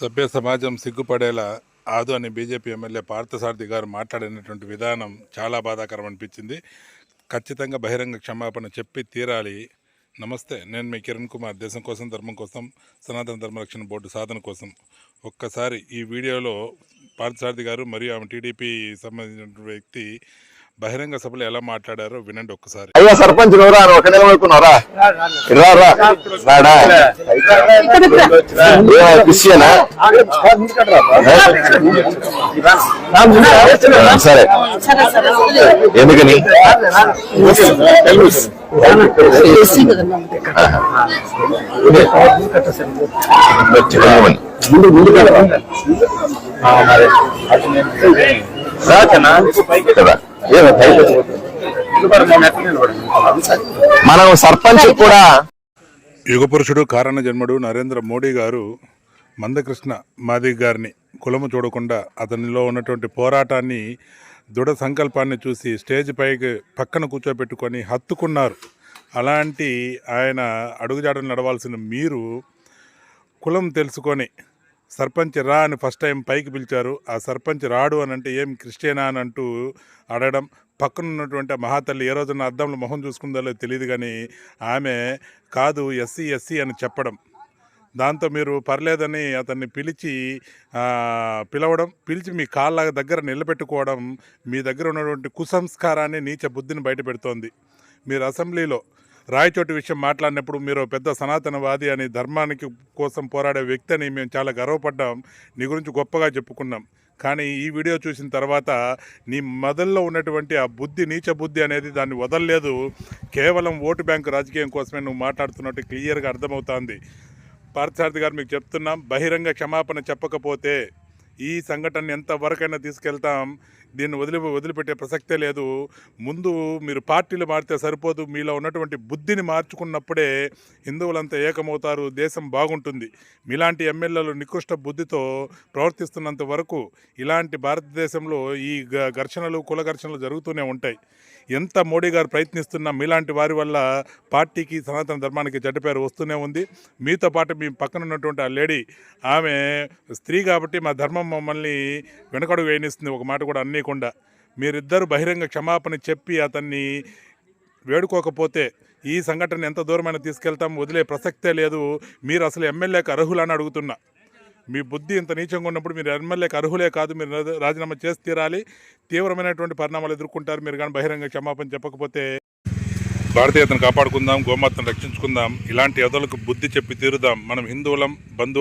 సభ్య సమాజం సిగ్గుపడేలా ఆదు అని బీజేపీ ఎమ్మెల్యే పార్థసారథి గారు మాట్లాడినటువంటి విధానం చాలా బాధాకరం అనిపించింది. ఖచ్చితంగా బహిరంగ క్షమాపణ చెప్పి తీరాలి. నమస్తే నేను మీ కిరణ్ కుమార్. దేశం కోసం ధర్మం కోసం సనాతన ధర్మరక్షణ బోర్డు సాధన కోసం. ఒక్కసారి ఈ వీడియోలో పార్థసారథి గారు మరియు ఆమె టీడీపీ సంబంధించిన వ్యక్తి బహిరంగ సభలో ఎలా మాట్లాడారో వినండి ఒక్కసారి. అయ్యా సర్పంచ్ నువ్వురా నువ్వు ఒకటే అనుకున్నావురా రా రా రాడా? ఏమయ్యా, క్రిస్టియనా సరే. ఎందుకని. కదా. మనం సర్పంచ్ కూడా యుగపురుషుడు కారణ జన్ముడు నరేంద్ర మోడీ గారు మందకృష్ణ మాదిగ్ గారిని కులము చూడకుండా అతనిలో ఉన్నటువంటి పోరాటాన్ని దృఢ సంకల్పాన్ని చూసి స్టేజ్ పైకి పక్కన కూర్చోబెట్టుకొని హత్తుకున్నారు. అలాంటి ఆయన అడుగుజాడలు నడవాల్సిన మీరు కులం తెలుసుకొని సర్పంచ్ రా అని ఫస్ట్ టైం పైకి పిలిచారు. ఆ సర్పంచ్ రాడు అని అంటే ఏం క్రిస్టియనా అని అంటూ అడగడం. పక్కన ఉన్నటువంటి ఆ మహాతల్లి ఏ రోజున అద్దంలో మొహం చూసుకుందో తెలియదు కానీ ఆమె కాదు ఎస్సీ ఎస్సీ అని చెప్పడం. దాంతో మీరు పర్లేదని అతన్ని పిలిచి పిలవడం పిలిచి మీ కాళ్ళ దగ్గర నిలబెట్టుకోవడం మీ దగ్గర ఉన్నటువంటి కుసంస్కారాన్ని నీచ బుద్ధిని బయటపెడుతోంది మీరు అసెంబ్లీలో రాయచోటి విషయం మాట్లాడినప్పుడు మీరు పెద్ద సనాతనవాది అని ధర్మానికి కోసం పోరాడే వ్యక్తి అని మేము చాలా గర్వపడ్డాం. నీ గురించి గొప్పగా చెప్పుకున్నాం. కానీ ఈ వీడియో చూసిన తర్వాత నీ మొదల్లో ఉన్నటువంటి ఆ బుద్ధి నీచ బుద్ధి అనేది దాన్ని వదలలేదు. కేవలం ఓటు బ్యాంకు రాజకీయం కోసమే నువ్వు మాట్లాడుతున్నట్టు క్లియర్గా అర్థమవుతోంది. పార్థసారథి గారు మీకు చెప్తున్నాం బహిరంగ క్షమాపణ చెప్పకపోతే ఈ సంఘటన ఎంతవరకైనా తీసుకెళ్తాం. దీన్ని వదిలి వదిలిపెట్టే ప్రసక్తే లేదు. ముందు మీరు పార్టీలు మారితే సరిపోదు. మీలో ఉన్నటువంటి బుద్ధిని మార్చుకున్నప్పుడే హిందువులంతా ఏకమవుతారు. దేశం బాగుంటుంది. మీలాంటి ఎమ్మెల్యేలు నికృష్ట బుద్ధితో ప్రవర్తిస్తున్నంత వరకు ఇలాంటి భారతదేశంలో ఈ ఘర్షణలు కుల ఘర్షణలు జరుగుతూనే ఉంటాయి. ఎంత మోడీ గారు ప్రయత్నిస్తున్నా మీలాంటి వారి వల్ల పార్టీకి సనాతన ధర్మానికి జడ్డపేరు వస్తూనే ఉంది. మీతో పాటు మీ పక్కన ఉన్నటువంటి ఆ లేడీ ఆమె స్త్రీ కాబట్టి మా ధర్మం మమ్మల్ని వెనకడుగు వేయనిస్తుంది. ఒక మాట కూడా చేయకుండా మీరిద్దరు బహిరంగ క్షమాపణ చెప్పి అతన్ని వేడుకోకపోతే ఈ సంఘటన ఎంత దూరమైన తీసుకెళ్తాం వదిలే ప్రసక్తే లేదు. మీరు అసలు ఎమ్మెల్యేకి అర్హులని అడుగుతున్నా. మీ బుద్ధి ఇంత నీచంగా ఉన్నప్పుడు మీరు ఎమ్మెల్యేకి అర్హులే కాదు మీరు రాజీనామా చేసి తీరాలి. తీవ్రమైనటువంటి పరిణామాలు ఎదుర్కొంటారు. మీరు కానీ బహిరంగ క్షమాపణ చెప్పకపోతే భారతీయతను కాపాడుకుందాం గోమాతను రక్షించుకుందాం. ఇలాంటి ఎదలకు బుద్ధి చెప్పి తీరుదాం. మనం హిందువులం బంధువులం